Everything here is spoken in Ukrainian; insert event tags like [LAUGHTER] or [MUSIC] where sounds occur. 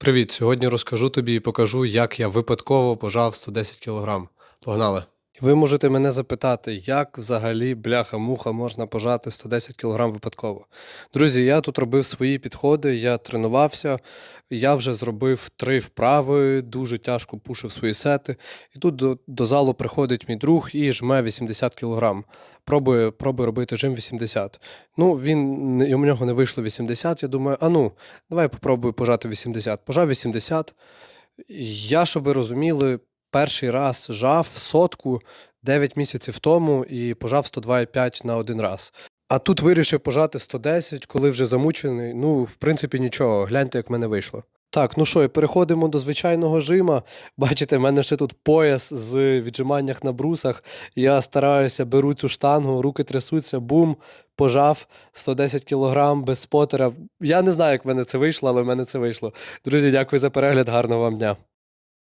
Привіт! Сьогодні розкажу тобі і покажу, як я випадково пожав 110 кг. Погнали! Ви можете мене запитати, як взагалі бляха-муха можна пожати 110 кг випадково. Друзі, я тут робив свої підходи, я тренувався, я вже зробив три вправи, дуже тяжко пушив свої сети. І тут до, до залу приходить мій друг і жме 80 кг. Пробує, пробує робити жим 80. Ну, він, у нього не вийшло 80, я думаю, а ну, давай попробую пожати 80. Пожав 80. Я, щоб ви розуміли, перший раз жав сотку 9 місяців тому і пожав 102,5 на один раз. А тут вирішив пожати 110, коли вже замучений. Ну, в принципі, нічого. Гляньте, як в мене вийшло. Так, ну що, і переходимо до звичайного жима. [LAUGHS] Бачите, в мене ще тут пояс з віджиманнях на брусах. Я стараюся, беру цю штангу, руки трясуться, бум, пожав 110 кг без спотера. Я не знаю, як в мене це вийшло, але в мене це вийшло. Друзі, дякую за перегляд, гарного вам дня.